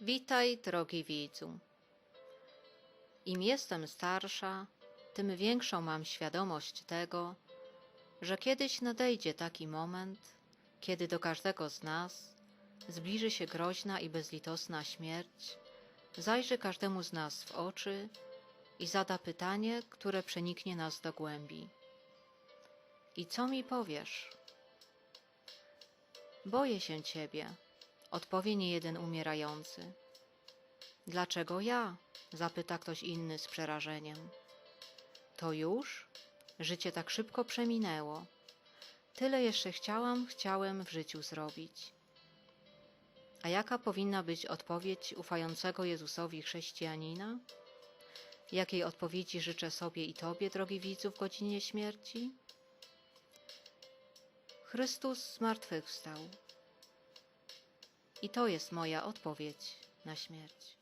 Witaj, drogi widzu. Im jestem starsza, tym większą mam świadomość tego, że kiedyś nadejdzie taki moment, kiedy do każdego z nas zbliży się groźna i bezlitosna śmierć, zajrzy każdemu z nas w oczy i zada pytanie, które przeniknie nas do głębi. I co mi powiesz? Boję się ciebie, odpowie niejeden umierający. Dlaczego ja? zapyta ktoś inny z przerażeniem. To już? Życie tak szybko przeminęło. Tyle jeszcze chciałam, chciałem w życiu zrobić. A jaka powinna być odpowiedź ufającego Jezusowi chrześcijanina? Jakiej odpowiedzi życzę sobie i Tobie, drogi widzu, w godzinie śmierci? Chrystus zmartwychwstał. I to jest moja odpowiedź na śmierć.